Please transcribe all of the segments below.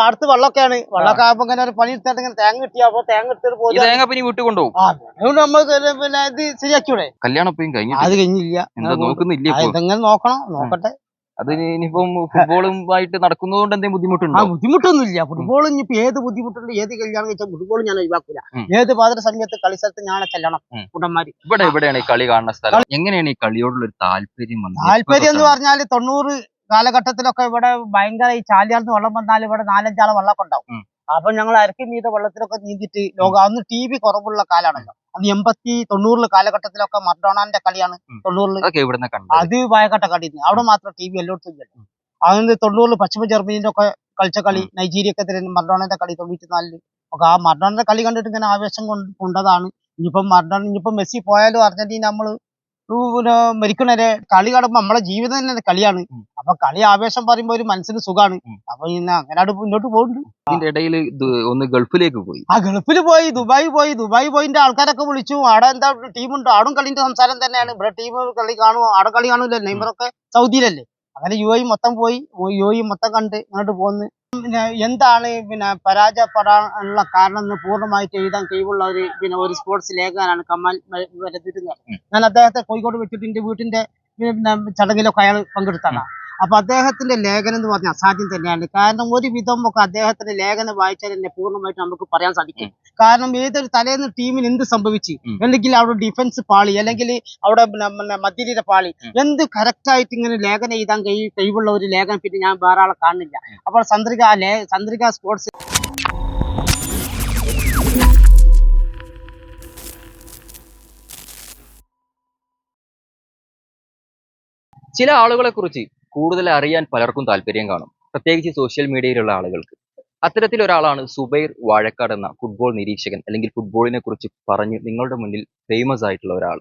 അടുത്ത് വെള്ളമൊക്കെയാണ്. വെള്ളമൊക്കെ ആകുമ്പോ ഇങ്ങനെ ഒരു പണി എടുത്തിട്ട് ഇങ്ങനെ തേങ്ങ കിട്ടിയ അപ്പൊ തേങ്ങ എടുത്തിട്ട് പോയി. തേങ്ങ പിന്നെ വീട്ടിൽ കൊണ്ടുപോകും. ആ അതുകൊണ്ട് നമുക്ക് പിന്നെ ഇത് ശരിയാക്കിയൂടെ കല്യാണം ഇപ്പം കഴിഞ്ഞു അത് കഴിഞ്ഞില്ല. എന്താ നോക്കുന്നില്ല ആ, ഇപ്പൊ. ഇതെങ്ങനെ നോക്കണം? നോക്കട്ടെ. അത് ഇനിയിപ്പം ഫുട്ബോളുമായിട്ട് നടക്കുന്നതുകൊണ്ട് എന്തെങ്കിലും ആ ബുദ്ധിമുട്ടുണ്ടോ ബുദ്ധിമുട്ടൊന്നുമില്ല ഫുട്ബോൾ ഇനിയിപ്പോ ഏത് ബുദ്ധിമുട്ടുണ്ട് ഏത് കല്യാണം കഴിച്ചാൽ ഫുട്ബോൾ ഞാൻ ഒഴിവാക്കില്ല ഉം. ഏത് പാതിര സമയത്ത് കളി സ്ഥലത്ത് ഞാൻ ചെല്ലണം ഉം. കുട്ടന്മാര്. ഇവിടെ എവിടെയാണ് ഈ കളി കാണുന്ന സ്ഥലം. എങ്ങനെയാണ് ഈ കളിയോടുള്ള ഒരു താല്പര്യം വന്നത്? താല്പര്യം എന്ന് എപ്പോ പറഞ്ഞാൽ തൊണ്ണൂറ് കാലഘട്ടത്തിലൊക്കെ ഇവിടെ ഭയങ്കര ഈ ചാലിയാർന്ന് വെള്ളം വന്നാൽ ഇവിടെ നാലഞ്ചാളെ വെള്ളമൊക്കെ ഉണ്ടാവും. അപ്പൊ ഞങ്ങൾ അരക്കി മീത വെള്ളത്തിലൊക്കെ നീന്തിട്ട് ലോക അന്ന് ടി വി കുറവുള്ള കാലാണല്ലോ അന്ന് എൺപത്തി തൊണ്ണൂറിൽ കാലഘട്ടത്തിലൊക്കെ മർഡോണാന്റെ കളിയാണ് തൊണ്ണൂറിൽ തൊണ്ണൂറിൽ അത് വയകട്ട കളിയിരുന്നു അവിടെ മാത്രം ടി വി എല്ലായിടത്തും ഇല്ല അതിന് തൊണ്ണൂറിൽ പശ്ചിമ ജർമ്മനിന്റെ ഒക്കെ കളിച്ച കളി നൈജീരിയക്കെതിരെ മർഡോണന്റെ കളി തൊണ്ണൂറ്റി നാലിൽ ഒക്കെ ആ മർഡോണന്റെ കളി കണ്ടിട്ട് ഇങ്ങനെ ആവേശം കൊണ്ട് കൊണ്ടതാണ്. ഇനിയിപ്പം മർഡോൺ ഇനിയിപ്പം മെസ്സി പോയാലും അർജന്റീന നമ്മൾ പിന്നെ മരിക്കണവരെ കളി കാണുമ്പോ നമ്മളെ ജീവിതം തന്നെ കളിയാണ്. അപ്പൊ കളി ആവേശം പറയുമ്പോ ഒരു മനസ്സിന് സുഖമാണ്. അപ്പൊ പിന്നെ അങ്ങനെ മുന്നോട്ട് പോകുന്നുണ്ട് ഇതിന്റെ ഇടയിൽ ഒന്ന് ഗൾഫിലേക്ക് പോയി. ആ ഗൾഫിൽ പോയി ദുബായി പോയി ദുബായി പോയിന്റെ ആൾക്കാരൊക്കെ വിളിച്ചു. അവിടെ എന്താ ടീമുണ്ട്? ആടും കളിന്റെ സംസാരം തന്നെയാണ്. ഇവിടെ ടീം കളി കാണുമോ ആടെ കളി കാണൂല നെയ്മറൊക്കെ സൗദിയിലല്ലേ? അങ്ങനെ യു മൊത്തം പോയി യു മൊത്തം കണ്ട് ഇങ്ങോട്ട് പോന്ന്. പിന്നെ എന്താണ് പിന്നെ പരാജയപ്പെടാനുള്ള കാരണം എന്ന് പൂർണമായിട്ട് എഴുതാൻ കഴിവുള്ള ഒരു പിന്നെ ഒരു സ്പോർട്സ് ലേഖകനാണ് കമാൽ വരതിരുന്നത് ഞാൻ അദ്ദേഹത്തെ കോഴിക്കോട് വെച്ചിട്ട് എന്റെ വീട്ടിന്റെ പിന്നെ ചടങ്ങിലൊക്കെ അയാൾ പങ്കെടുത്തതാണ് അപ്പൊ അദ്ദേഹത്തിന്റെ ലേഖനം എന്ന് പറഞ്ഞാൽ അസാധ്യം തന്നെയാണ്. കാരണം ഒരു വിധം ഒക്കെ അദ്ദേഹത്തിന്റെ ലേഖനം വായിച്ചാൽ തന്നെ പൂർണമായിട്ട് നമുക്ക് പറയാൻ സാധിക്കും. കാരണം ഏതൊരു തലേന്ന് ടീമിന് എന്ത് സംഭവിച്ചു. അല്ലെങ്കിൽ അവിടെ ഡിഫൻസ് പാളി അല്ലെങ്കിൽ അവിടെ മധ്യനിര പാളി. എന്ത് കറക്റ്റ് ആയിട്ട് ഇങ്ങനെ ലേഖനം എഴുതാൻ കഴി കഴിവുള്ള ഒരു ലേഖനം പിന്നെ ഞാൻ വേറെ ആളെ കാണുന്നില്ല. അപ്പോൾ ചന്ദ്രിക ചന്ദ്രിക സ്പോർട്സ് ചില ആളുകളെ കുറിച്ച് കൂടുതൽ അറിയാൻ പലർക്കും താല്പര്യം കാണും. പ്രത്യേകിച്ച് സോഷ്യൽ മീഡിയയിലുള്ള ആളുകൾക്ക്. അത്തരത്തിൽ ഒരാളാണ് സുബൈർ വാഴക്കാട് എന്ന ഫുട്ബോൾ നിരീക്ഷകൻ അല്ലെങ്കിൽ ഫുട്ബോളിനെ കുറിച്ച് പറഞ്ഞ് നിങ്ങളുടെ മുന്നിൽ ഫേമസ് ആയിട്ടുള്ള ഒരാൾ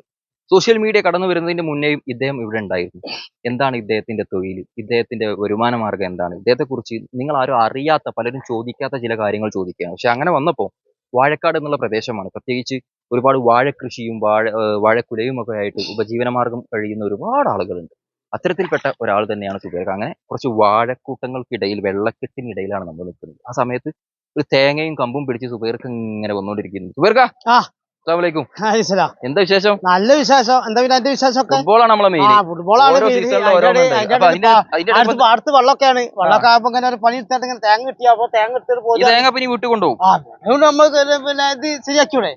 സോഷ്യൽ മീഡിയ കടന്നു വരുന്നതിന്റെ മുന്നേയും ഇദ്ദേഹം ഇവിടെ ഉണ്ടായിരുന്നു. എന്താണ് ഇദ്ദേഹത്തിന്റെ തൊഴിൽ ഇദ്ദേഹത്തിന്റെ വരുമാന മാർഗം എന്താണ്? ഇദ്ദേഹത്തെ കുറിച്ച് നിങ്ങൾ ആരും അറിയാത്ത പലരും ചോദിക്കാത്ത ചില കാര്യങ്ങൾ ചോദിക്കുകയാണ്. പക്ഷെ അങ്ങനെ വന്നപ്പോൾ വാഴക്കാട് എന്നുള്ള പ്രദേശമാണ്. പ്രത്യേകിച്ച് ഒരുപാട് വാഴക്കൃഷിയും വാഴ വാഴക്കുലയും ഒക്കെ ആയിട്ട് ഉപജീവനമാർഗം കഴിയുന്ന ഒരുപാട് ആളുകളുണ്ട്. അത്തരത്തിൽപ്പെട്ട ഒരാൾ തന്നെയാണ് സുബൈർ അങ്ങനെ കുറച്ച് വാഴക്കൂട്ടങ്ങൾക്കിടയിൽ വെള്ളക്കെട്ടിനിടയിലാണ് നമ്മൾ നിൽക്കുന്നത്. ആ സമയത്ത് ഒരു തേങ്ങയും കമ്പും പിടിച്ച് സുബൈർക്ക് ഇങ്ങനെ വന്നുകൊണ്ടിരിക്കുന്നു. സുബൈർക്ക. അസ്സലാമലൈക്കും എന്താ വിശേഷം? നല്ല വിശേഷം. എന്താ പിന്നെ എന്റെ വിശേഷമൊക്കെ? ഫുട്ബോളാണ് നമ്മളെ മെയിൻ ഫുട്ബോളാണ് അതിന്റെ അതിന്റെ അടുത്ത് വെള്ളമൊക്കെയാണ്. വെള്ളമൊക്കെ ആകുമ്പോ ഇങ്ങനെ ഒരു പണി എടുത്തിട്ട് ഇങ്ങനെ തേങ്ങ കിട്ടിയ അപ്പൊ തേങ്ങ എടുത്തിട്ട് പോയി തേങ്ങ പിന്നെ വീട്ടിൽ കൊണ്ടുപോകും അതുകൊണ്ട് നമുക്ക് പിന്നെ ഇത് ശരിയാക്കിയൂടെ.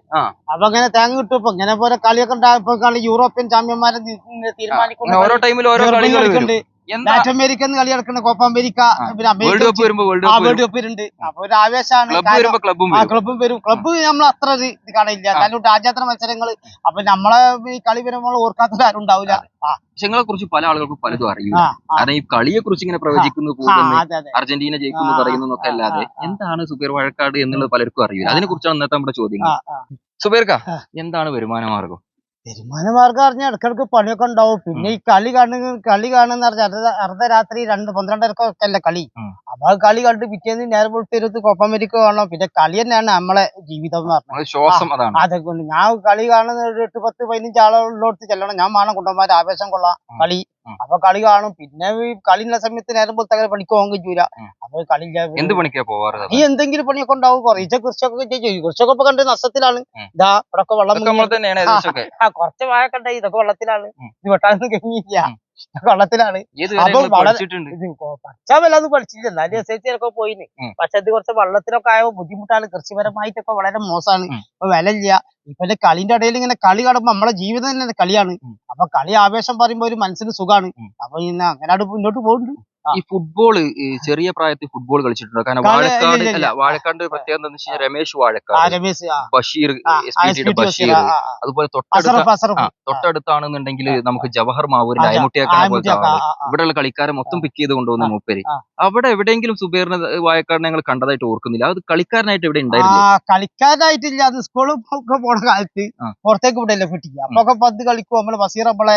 അപ്പൊ അങ്ങനെ തേങ്ങ കിട്ടും. ഇപ്പൊ ഇങ്ങനെ പോലെ കളിയൊക്കെ ഉണ്ടാകും യൂറോപ്യൻ ചാമ്പ്യന്മാരെ തീരുമാനിക്കുന്നു ഓരോ ടൈമിൽ ഓരോ ജർമ്മനി കളിക്കുന്നുണ്ട് അമേരിക്കൻ കളി നടക്കുന്ന കോപ്പ അമേരിക്ക. പിന്നെ വേൾഡ് കപ്പ് വരുമ്പോ വേൾഡ് കപ്പ് വരുന്നുണ്ട് അപ്പൊ ഒരു ആവേശമാണ് ക്ലബ് വരും. ക്ലബും വരും. ക്ലബ്ബ് നമ്മൾ അത്ര ഇത് കാണില്ല. കാരണം രാജ്യാന്തര മത്സരങ്ങൾ അപ്പൊ നമ്മളെ ഈ കളി വരുമ്പോൾ ഓർക്കാത്ത ആരും ഉണ്ടാവില്ല ആ. കുറിച്ച് പല ആളുകൾക്കും പലതും അറിയില്ല കാരണം ഈ കളിയെ കുറിച്ച് ഇങ്ങനെ പ്രവചിക്കുന്നു അതെ അർജന്റീന ജയിക്കുന്നു ആ, പറയുന്നു എന്നൊക്കെ ആ, അല്ലാതെ. എന്താണ് സുബൈർ വഴക്കാട് എന്നുള്ളത് പലർക്കും അറിയില്ല. അതിനെ കുറിച്ചാണ് ഇന്നത്തെ നമ്മുടെ ചോദ്യം ആ ആ. എന്താണ് വരുമാന മാർഗം വരുമാനമാർഗം അറിഞ്ഞ ഇടക്കിടക്ക് പണിയൊക്കെ ഉണ്ടാവും. പിന്നെ ഈ കളി കാണുന്ന കളി കാണുന്ന പറഞ്ഞാൽ അർദ്ധരാത്രി രണ്ട് പന്ത്രണ്ടരക്കൊക്കെ അല്ലേ കളി. അപ്പൊ ആ കളി കണ്ട് പിറ്റേന്ന് നേരെ വെളുത്തിരുത്ത് കൊപ്പം അമേരിക്ക കാണണം. പിന്നെ കളി തന്നെയാണ് നമ്മളെ ജീവിതം എന്ന് പറഞ്ഞത് അതൊക്കെ ഞാൻ കളി കാണുന്ന ഒരു എട്ട് പത്ത് പതിനഞ്ച് ആളുള്ളോടത്ത് ചെല്ലണം. ഞാൻ വേണം കുണ്ടന്മാര് ആവേശം കൊള്ളാം. കളി. അപ്പൊ കളി കാണും. പിന്നെ ഈ ഉള്ള സമയത്ത് നേരം പോലത്തെ അങ്ങനെ പണിക്ക് പോകാൻ കഴിയൂല. അപ്പൊ കളി എന്ത് പണിക്കാ പോവാറ്? ഈ എന്തെങ്കിലും പണിയൊക്കെ ഉണ്ടാവും. കുറച്ച് കൃഷിയൊക്കെ ചെയ്യും. കൃഷിയൊക്കെ ഇപ്പൊ കണ്ട് നഷ്ടത്തിലാണ്. ഇതാ ഇവിടെ വെള്ളം കുറച്ച് കുറച്ച് വാഴക്കണ്ട ഇതൊക്കെ വെള്ളത്തിലാണ്. ഇത് വെട്ടാനൊന്നും കഴിഞ്ഞില്ല. ഉം. അപ്പോൾ പഠിച്ചാൽ വല്ലാതെ പഠിച്ചില്ല എന്നാലും എസ് എസ് സി പോയിന്. പക്ഷെ അത് കുറച്ച് വെള്ളത്തിലൊക്കെ ആയ ബുദ്ധിമുട്ടാണ്. കൃഷിപരമായിട്ടൊക്കെ വളരെ മോശമാണ്. ഇപ്പൊ വില ഇല്ല. ഇപ്പൊ കളിന്റെ ഇടയിൽ ഇങ്ങനെ കളി കാണുമ്പോ നമ്മളെ ജീവിതം തന്നെ കളിയാണ്. അപ്പൊ കളി ആവേശം പറയുമ്പോ ഒരു മനസ്സിന് സുഖാണ്. ഉം. അപ്പൊ ഇങ്ങനെ അങ്ങനെ മുന്നോട്ട് പോകുന്നുണ്ട് ഈ ഫുട്ബോൾ ചെറിയ പ്രായത്തിൽ ഫുട്ബോൾ കളിച്ചിട്ടുണ്ടോ? കാരണം വാഴക്കാട് അല്ല. വാഴക്കാട് പ്രത്യേകത എന്താണെന്ന് വെച്ച് കഴിഞ്ഞാൽ Ramesh Vazhakkad. Basheer S P S ടിയുടെ പി ടി ബഷീർ. ബഷീർ, അതുപോലെ തൊട്ടടുത്ത തൊട്ടടുത്താണെന്നുണ്ടെങ്കിൽ നമുക്ക് ജവഹർ മാവൂരിന്റെ അയമുട്ടിയാക്കാൻ പോലത്തെ. ഇവിടെയുള്ള കളിക്കാരെ മൊത്തം പിക്ക് ചെയ്ത് കൊണ്ടുവന്ന മൂപ്പര്. അവിടെ എവിടെയെങ്കിലും സുബേറിന് വായക്കാടിനെ ഞങ്ങൾ കണ്ടതായിട്ട് ഓർക്കുന്നില്ല. അത് കളിക്കാരനായിട്ട് ഇവിടെ ഉണ്ടായിരുന്നു കളിക്കാനായിട്ടില്ല അത് സ്കൂളിൽ പോണ കാലത്ത്. പുറത്തേക്ക് വിടല്ലേ കുട്ടിക്ക് അപ്പൊ പന്ത് കളിക്കും. നമ്മൾ ബസീർ നമ്മളെ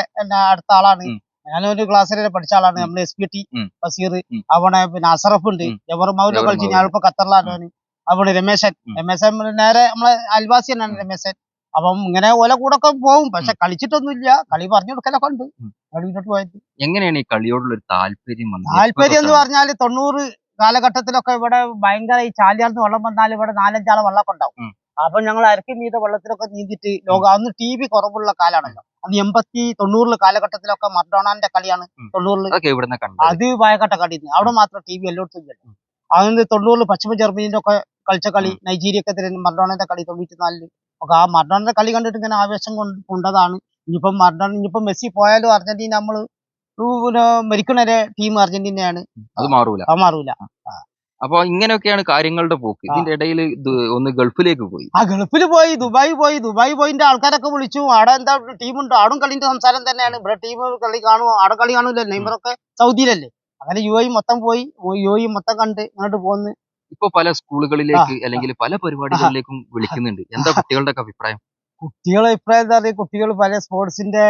അടുത്ത ആളാണ്. ഞാനൊരു ക്ലാസ്സിൽ പഠിച്ച ആളാണ്. നമ്മൾ നമ്മൾ എസ് പി ടി ബസീർ. അവിടെ പിന്നെ അസറഫ് ഉണ്ട്. ജവർ മൗല കളിച്ചു. ഞാനിപ്പോ ഖത്തറിലാണ്. അവിടെ രമേശൻ. രമേശൻ നേരെ നമ്മളെ അൽവാസി തന്നെയാണ് രമേശൻ. അപ്പം ഇങ്ങനെ ഓല കൂടെ ഒക്കെ പോകും. പക്ഷെ കളിച്ചിട്ടൊന്നുമില്ല. കളി പറഞ്ഞു കൊടുക്കലൊക്കെ ഉണ്ട്. ഉം. കളി പോയത്. എങ്ങനെയാണ് ഈ കളിയോടുള്ള താല്പര്യം താല്പര്യം എന്ന് എപ്പോ പറഞ്ഞാൽ തൊണ്ണൂറ് കാലഘട്ടത്തിലൊക്കെ ഇവിടെ ഭയങ്കര ഈ ചാലിയാർന്ന് വെള്ളം വന്നാൽ ഇവിടെ നാലഞ്ചാളെ വെള്ളമൊക്കെ ഉണ്ടാവും. അപ്പൊ ഞങ്ങൾ അരക്കി മീത വെള്ളത്തിലൊക്കെ നീന്തിട്ട് ലോകം അന്ന് ടി വി കുറവുള്ള കാലാണല്ലോ. അന്ന് എൺപത്തി തൊണ്ണൂറിൽ കാലഘട്ടത്തിലൊക്കെ മർഡോണാന്റെ കളിയാണ് തൊണ്ണൂറിൽ തൊണ്ണൂറിൽ അത് വയകട്ട കളി അവിടെ മാത്രം ടി വി എല്ലായിടത്തും ഇല്ല. അന്ന് തൊണ്ണൂറിൽ പശ്ചിമ ജർമ്മനിന്റെ ഒക്കെ കളിച്ച കളി നൈജീരിയക്കെതിരെ മർഡോണന്റെ കളി തൊണ്ണൂറ്റി നാലിൽ ഒക്കെ ആ മർഡോണന്റെ കളി കണ്ടിട്ട് ഇങ്ങനെ ആവേശം കൊണ്ട് കൊണ്ടതാണ്. ഇനിയിപ്പം മർഡോണ ഇനിയിപ്പം മെസ്സി പോയാലും അർജന്റീന നമ്മൾ മരിക്കണ മരിക്കണരെ ടീം അർജന്റീനയാണ്. അത് മാറൂല. അത് മാറൂല. അപ്പൊ ഇങ്ങനെയൊക്കെയാണ് കാര്യങ്ങളുടെ പോക്ക്. ഇതിന്റെ ഇടയിൽ ഒന്ന് ഗൾഫിലേക്ക് പോയി. ആ ഗൾഫിൽ പോയി ദുബായി പോയി. ദുബായി പോയിന്റെ ആൾക്കാരൊക്കെ വിളിച്ചു. അവിടെ എന്താ ടീമുണ്ട്? ആടും കളിന്റെ സംസാരം തന്നെയാണ്. ഇവിടെ ടീം കളി കാണുമോ ആടെ കളി കാണൂല? നെയ്മറൊക്കെ സൗദിയിലല്ലേ? അങ്ങനെ യു ഐ മൊത്തം പോയി. യു ഐ മൊത്തം കണ്ട് ഇങ്ങോട്ട് പോന്ന്. ഇപ്പൊ പല സ്കൂളുകളിലേക്ക് അല്ലെങ്കിൽ പല പരിപാടികളിലേക്കും വിളിക്കുന്നുണ്ട്. എന്താ കുട്ടികളുടെ അഭിപ്രായം? കുട്ടികളെ അഭിപ്രായം എന്താ പറയുക കുട്ടികൾ പല സ്പോർട്സിന്റെ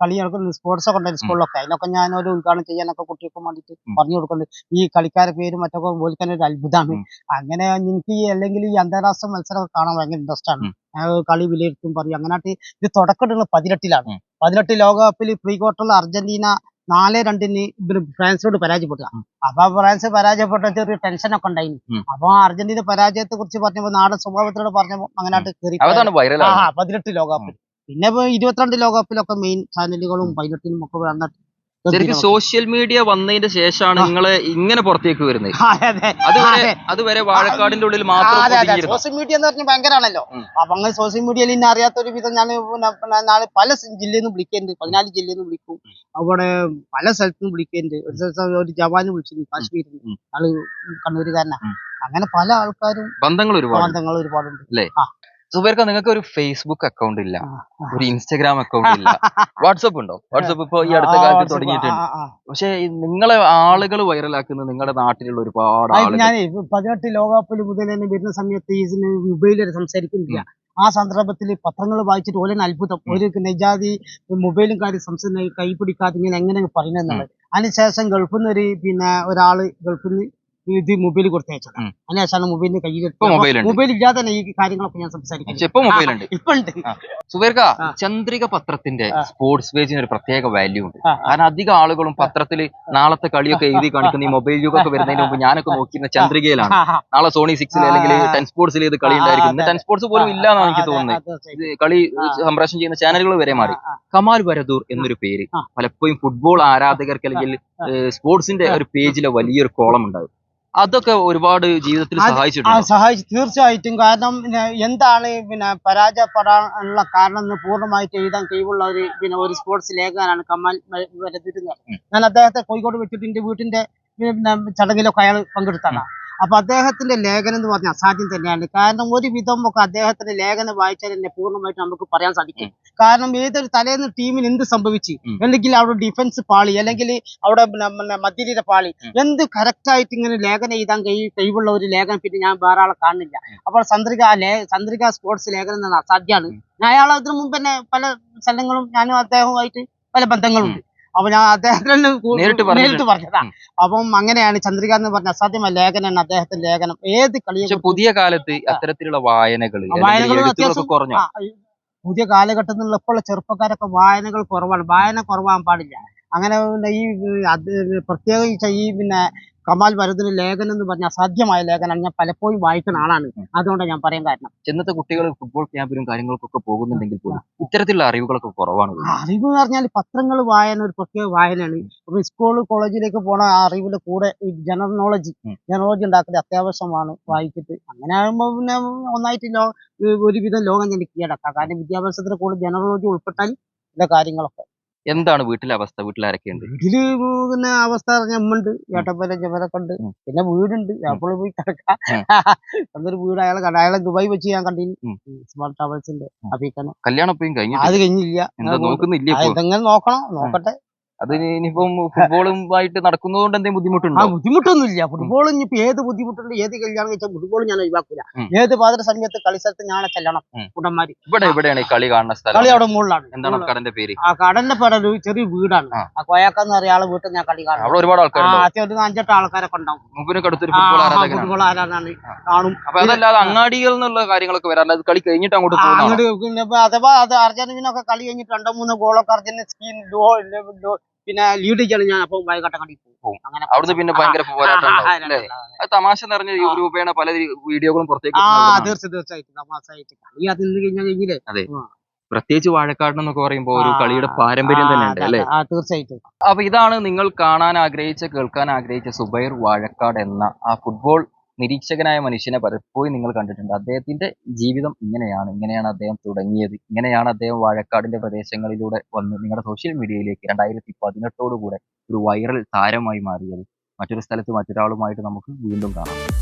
കളി നടക്കുന്നു സ്പോർട്സ് ഒക്കെ ഉണ്ടായിരുന്നു സ്കൂളിലൊക്കെ. അതിനൊക്കെ ഞാൻ ഒരു ഉദ്ഘാടനം ചെയ്യാനൊക്കെ കുട്ടികൾക്ക് വേണ്ടിയിട്ട് പറഞ്ഞു കൊടുക്കുന്നുണ്ട്. ഈ കളിക്കാരെ പേര് മറ്റൊക്കെ പോലിക്കാൻ ഒരു അത്ഭുതമാണ്. അങ്ങനെ എനിക്ക് ഈ അല്ലെങ്കിൽ ഈ അന്താരാഷ്ട്ര മത്സരം കാണാൻ ഭയങ്കര ഇൻട്രസ്റ്റ് ആണ്. കളി വിലയിരുത്തും പറയും. അങ്ങനെ ഇത് തുടക്കമുള്ള പതിനെട്ടിലാണ്. പതിനെട്ട് ലോകകപ്പിൽ പ്രീ ക്വാർട്ടറിൽ അർജന്റീന നാല് രണ്ടിന് ഇവർ ഫ്രാൻസിനോട് പരാജയപ്പെട്ടു. അപ്പൊ ഫ്രാൻസ് പരാജയപ്പെട്ട ചെറിയ ടെൻഷൻ ഒക്കെ ഉണ്ടായിരുന്നു. അപ്പൊ അർജന്റീന പരാജയത്തെ കുറിച്ച് പറഞ്ഞപ്പോ നാടൻ സ്വഭാവത്തിനോട് പറഞ്ഞപ്പോ അങ്ങനായിട്ട് കയറി പതിനെട്ട് ലോകകപ്പ് പിന്നെ ഇപ്പൊ ഇരുപത്തിരണ്ട് ലോകകപ്പിലൊക്കെ മെയിൻ ചാനലുകളും പൈലറ്റിനും ഒക്കെ ശരിക്കും സോഷ്യൽ മീഡിയ വന്നതിന്റെ ശേഷമാണ് നിങ്ങൾ ഇങ്ങനെ പുറത്തേക്ക് വരുന്നത്. അതുവരെ അതെ. അതുവരെ വാഴക്കാടിന്റെ ഉള്ളിൽ മാത്രം. സോഷ്യൽ മീഡിയ എന്ന് പറഞ്ഞാൽ ഭയങ്കരമാണല്ലോ. അപ്പൊ അങ്ങനെ സോഷ്യൽ മീഡിയയിൽ ഇന്നെ അറിയാത്തൊരു വിധം ഞാൻ പിന്നെ നാളെ പല ജില്ലയിൽ നിന്ന് വിളിക്കുന്നുണ്ട് പതിനാല് ജില്ലയിൽ നിന്ന് വിളിക്കും. അവിടെ പല സ്ഥലത്തു നിന്ന് വിളിക്കുന്നുണ്ട് ഒരു സ്ഥലത്ത് ഒരു ജവാന് വിളിച്ചിരുന്നു കാശ്മീരിൽ ആൾ കണ്ണൂരുകാരനാ. അങ്ങനെ പല ആൾക്കാരും ബന്ധങ്ങൾ ഒരുപാട് ബന്ധങ്ങൾ ഒരുപാടുണ്ട്. സുബേർക്ക നിങ്ങൾക്ക് ഒരു ഫേസ്ബുക്ക് അക്കൗണ്ട് ഇല്ല. ഒരു ഇൻസ്റ്റാഗ്രാം അക്കൗണ്ട് ഇല്ല. വാട്സപ്പ് ഉണ്ടോ? വാട്സപ്പ് ഇപ്പൊ ഈ അടുത്ത കാലത്ത്. തുടങ്ങിയിട്ടുണ്ട്. പക്ഷെ നിങ്ങളെ ആളുകൾ വൈറലാക്കുന്നത് നിങ്ങളുടെ നാട്ടിലുള്ള ഒരുപാട് ഞാൻ പതിനെട്ട് ലോകകപ്പിൽ മുതൽ തന്നെ വരുന്ന സമയത്ത് ഈ മൊബൈലിൽ സംസാരിക്കുന്നില്ല. ആ സന്ദർഭത്തിൽ പത്രങ്ങൾ വായിച്ചിട്ട് ഓലെ അത്ഭുതം. ഒരു നിജാതി മൊബൈലും കാര്യം സംസാരം കൈപിടിക്കാതെ ഇങ്ങനെ എങ്ങനെ പറയുന്നത് അതിനുശേഷം ഗൾഫിൽ നിന്ന് ഒരു പിന്നെ ഒരാൾ ഗൾഫിൽ നിന്ന് ഇത് മൊബൈൽ കൊടുത്തയച്ചത് ഉം. അതിനുശേഷം മൊബൈലിന് കയ്യിൽ മൊബൈൽ ഇല്ലാതെ തന്നെ ഈ കാര്യങ്ങളൊക്കെ ഞാൻ സംസാരിക്കുന്നത്. ഇപ്പൊ മൊബൈൽ ഉണ്ട് ഇപ്പൊ ഉണ്ട് സുബേർക്ക ചന്ദ്രിക പത്രത്തിന്റെ സ്പോർട്സ് പേജിന് ഒരു പ്രത്യേക വാല്യൂ ഉണ്ട്. കാരണം അധികം ആളുകളും പത്രത്തിൽ നാളത്തെ കളിയൊക്കെ എഴുതി കാണിക്കുന്ന ഈ മൊബൈൽ യുഗമൊക്കെ വരുന്നതിന് മുമ്പ് ഞാനൊക്കെ നോക്കിയിരുന്ന ചന്ദ്രികയിലാണ്. നാളെ സോണി സിക്സിൽ അല്ലെങ്കിൽ. ടെൻ സ്പോർട്സിൽ ഇത് കളി ഉണ്ടായിരിക്കും. ടെൻ സ്പോർട്സ് പോലും ഇല്ല എന്നാണ് എനിക്ക് തോന്നുന്നത്. ഇത് കളി. സംപ്രേഷണം ചെയ്യുന്ന ചാനലുകൾ വരെ മാറി. കമാൽ വരദൂർ എന്നൊരു പേര്. പലപ്പോഴും ഫുട്ബോൾ ആരാധകർക്ക് അല്ലെങ്കിൽ സ്പോർട്സിന്റെ ഒരു പേജിലെ വലിയൊരു കോളം ഉണ്ടാവും അതൊക്കെ ഒരുപാട് ജീവിതത്തിൽ സഹായിച്ചിട്ടുണ്ട്? സഹായിച്ചു. തീർച്ചയായിട്ടും. കാരണം പിന്നെ എന്താണ് പിന്നെ പരാജയപ്പെടാനുള്ള കാരണം എന്ന് പൂർണമായിട്ട് എഴുതാൻ കഴിവുള്ള ഒരു പിന്നെ ഒരു സ്പോർട്സ് ലേഖകനാണ് കമാൽ വരതിരുന്നത് ഞാൻ അദ്ദേഹത്തെ കോഴിക്കോട് വെച്ചിട്ട് എന്റെ വീട്ടിന്റെ പിന്നെ ചടങ്ങിലൊക്കെ അയാൾ പങ്കെടുത്താണ്. അപ്പൊ അദ്ദേഹത്തിന്റെ ലേഖനം എന്ന് പറഞ്ഞാൽ അസാധ്യം തന്നെയാണ്. കാരണം ഒരു വിധം ഒക്കെ അദ്ദേഹത്തിന്റെ ലേഖനം വായിച്ചാൽ തന്നെ പൂർണമായിട്ട് നമുക്ക് പറയാൻ സാധിക്കും. കാരണം ഏതൊരു തലേന്ന് ടീമിന് എന്ത് സംഭവിച്ചു. അല്ലെങ്കിൽ അവിടെ ഡിഫൻസ് പാളി അല്ലെങ്കിൽ അവിടെ മധ്യനിര പാളി. എന്ത് കറക്റ്റ് ആയിട്ട് ഇങ്ങനെ ലേഖനം എഴുതാൻ കഴി കഴിവുള്ള ഒരു ലേഖനം പിന്നെ ഞാൻ വേറെ ആളെ കാണുന്നില്ല. അപ്പോൾ ചന്ദ്രിക ലേ ചന്ദ്രിക സ്പോർട്സ് ലേഖനം എന്നത് അസാധ്യമാണ് ഞാൻ അയാൾ അതിനു മുമ്പ് തന്നെ പല സ്ഥലങ്ങളും ഞാനും അദ്ദേഹവുമായിട്ട് പല ബന്ധങ്ങളുണ്ട്. അപ്പൊ ഞാൻ അദ്ദേഹത്തിന് നേരിട്ട് പറഞ്ഞതാ. അപ്പം അങ്ങനെയാണ് ചന്ദ്രിക എന്ന് പറഞ്ഞ അസാധ്യമായ ലേഖനാണ് അദ്ദേഹത്തിന്റെ ലേഖനം. ഏത് കളിയും പുതിയ കാലത്ത് അത്തരത്തിലുള്ള വായനകൾ കുറഞ്ഞു? പുതിയ കാലഘട്ടത്തിലുള്ള ഇപ്പോഴുള്ള ചെറുപ്പക്കാരൊക്കെ വായനകൾ കുറവാണ്. വായന കുറവാൻ പാടില്ല. അങ്ങനെ പിന്നെ ഈ അത് പ്രത്യേകിച്ച് ഈ പിന്നെ കമാൽ വരദിന് ലേഖനം എന്ന് പറഞ്ഞ അസാധ്യമായ ലേഖനം ഞാൻ പലപ്പോഴും വായിക്കുന്ന ആളാണ്. അതുകൊണ്ട് ഞാൻ പറയാൻ കാരണം. ചെന്നത്തെ കുട്ടികൾ ഫുട്ബോൾ ക്യാമ്പിലും കാര്യങ്ങൾക്കൊക്കെ പോകുന്നുണ്ടെങ്കിൽ പോലും ഇത്തരത്തിലുള്ള അറിവുകളൊക്കെ കുറവാണ് അറിവ് എന്ന് പറഞ്ഞാൽ പത്രങ്ങൾ വായന ഒരു പ്രത്യേക വായനയാണ്. അപ്പൊ സ്കൂൾ കോളേജിലേക്ക് പോണ ആ അറിവിന്റെ കൂടെ ഈ ജനറൽ നോളജ് ജനറോളജി ഉണ്ടാക്കുന്നത് അത്യാവശ്യമാണ് വായിച്ചിട്ട്. അങ്ങനെ ആകുമ്പോൾ പിന്നെ ഒന്നായിട്ട് ലോ ഒരുവിധം ലോകം ഞാൻ കീഴടക്കാം കാരണം വിദ്യാഭ്യാസത്തിന് കൂടുതൽ ജനറോളജി ഉൾപ്പെട്ടാൽ ഇതിന്റെ കാര്യങ്ങളൊക്കെ. എന്താണ് വീട്ടിലെ അവസ്ഥ? വീട്ടിൽ ആരൊക്കെയുണ്ട് വീട്ടിൽ പിന്നെ അവസ്ഥ പറഞ്ഞ അമ്മുണ്ട് ചെമ്മരൊക്കെ ഉണ്ട്. പിന്നെ വീടുണ്ട്. അപ്പോൾ പോയി കിടക്കാം. എന്നൊരു വീട് അയാളെ കണ്ട അയാളെ ദുബായ് വെച്ച് ഞാൻ കണ്ടിന്. സ്മാർട്ട് ടവേഴ്സിന്റെ ഉം. അഭിക്കനെ കല്യാണം അത് കഴിഞ്ഞില്ല. നോക്കുന്നില്ല ഇതെങ്ങനെ നോക്കണം? നോക്കട്ടെ. അത് ഇനിയിപ്പം ഫുട്ബോളുമായിട്ട് നടക്കുന്നതുകൊണ്ട് എന്തെങ്കിലും ആ ബുദ്ധിമുട്ടൊന്നും ബുദ്ധിമുട്ടൊന്നുമില്ല ഫുട്ബോൾ ഇനിയിപ്പോ ഏത് ബുദ്ധിമുട്ടുണ്ട് ഏത് കല്യാണം കഴിച്ചാൽ ഫുട്ബോൾ ഞാൻ ഒഴിവാക്കില്ല ഏത് പാതിര സമയത്ത് കളി സ്ഥലത്ത് ഞാൻ ചെല്ലണം. കുട്ടന്മാര്. ഇവിടെ ഇവിടെയാണ് ഈ കളി കാണുന്ന സ്ഥലം. കളി അവിടെ മുകളിലാണ്. എന്താണ് കടന്റെ പേര്? ആ കടന്റെ പേര് ഒരു ചെറിയ വീടാണ്. ആ. കോയാക്കെന്ന് ആളെ വീട്ടിൽ ഞാൻ കളി കാണും. അവിടെ ഒരുപാട് ആൾക്കാർ അത്യാവശ്യം അഞ്ചെട്ട് ആൾക്കാരൊക്കെ ഉണ്ടാവും മുമ്പിനൊക്കെ അടുത്തൊരു ഫുട്ബോൾ ആ, ആരാധനാണ് കാണും. അപ്പൊ അതല്ലാതെ അങ്ങാടികൾ എന്നുള്ള കാര്യങ്ങളൊക്കെ വരാറുണ്ട് അത് കളി കഴിഞ്ഞിട്ട് അങ്ങോട്ട് ആ, അങ്ങോട്ട് അഥവാ അത് അർജന്റീനൊക്കെ കളി കഴിഞ്ഞിട്ട് രണ്ടോ മൂന്നോ ഗോളൊക്കെ അർജന്റീന പിന്നെ ലീഡ് ചെയ്യാണ് ഞാൻ അപ്പൊ വൈകാട്ടം കണ്ടി പോകും. അങ്ങനെ അവിടുന്ന് പിന്നെ ഭയങ്കര പോരാട്ടം? അത് തമാശ നിറഞ്ഞ. രൂപേണ പല വീഡിയോകളും പുറത്തേക്ക് ആ തീർച്ചയായിട്ടും. തമാശയായിട്ട്. കളി അത് ഇന്ന് കഴിഞ്ഞാൽ കഴിഞ്ഞില്ലേ? പ്രത്യേകിച്ച് വാഴക്കാട് എന്നൊക്കെ പറയുമ്പോൾ ഒരു കളിയുടെ പാരമ്പര്യം തന്നെ ഉണ്ട് അല്ലെ? ആ തീർച്ചയായിട്ടും. അപ്പൊ ഇതാണ് നിങ്ങൾ കാണാൻ ആഗ്രഹിച്ച കേൾക്കാൻ ആഗ്രഹിച്ച സുബൈർ വാഴക്കാട് എന്ന ആ ഫുട്ബോൾ നിരീക്ഷകനായ മനുഷ്യനെ പലപ്പോഴും നിങ്ങൾ കണ്ടിട്ടുണ്ട്. അദ്ദേഹത്തിന്റെ ജീവിതം ഇങ്ങനെയാണ്. ഇങ്ങനെയാണ് അദ്ദേഹം തുടങ്ങിയത്. ഇങ്ങനെയാണ് അദ്ദേഹം വാഴക്കാടിന്റെ പ്രദേശങ്ങളിലൂടെ വന്ന് നിങ്ങളുടെ സോഷ്യൽ മീഡിയയിലേക്ക് രണ്ടായിരത്തി പതിനെട്ടോടുകൂടെ ഒരു വൈറൽ താരമായി മാറിയത്. മറ്റൊരു സ്ഥലത്ത് മറ്റൊരാളുമായിട്ട് നമുക്ക് വീണ്ടും കാണാം.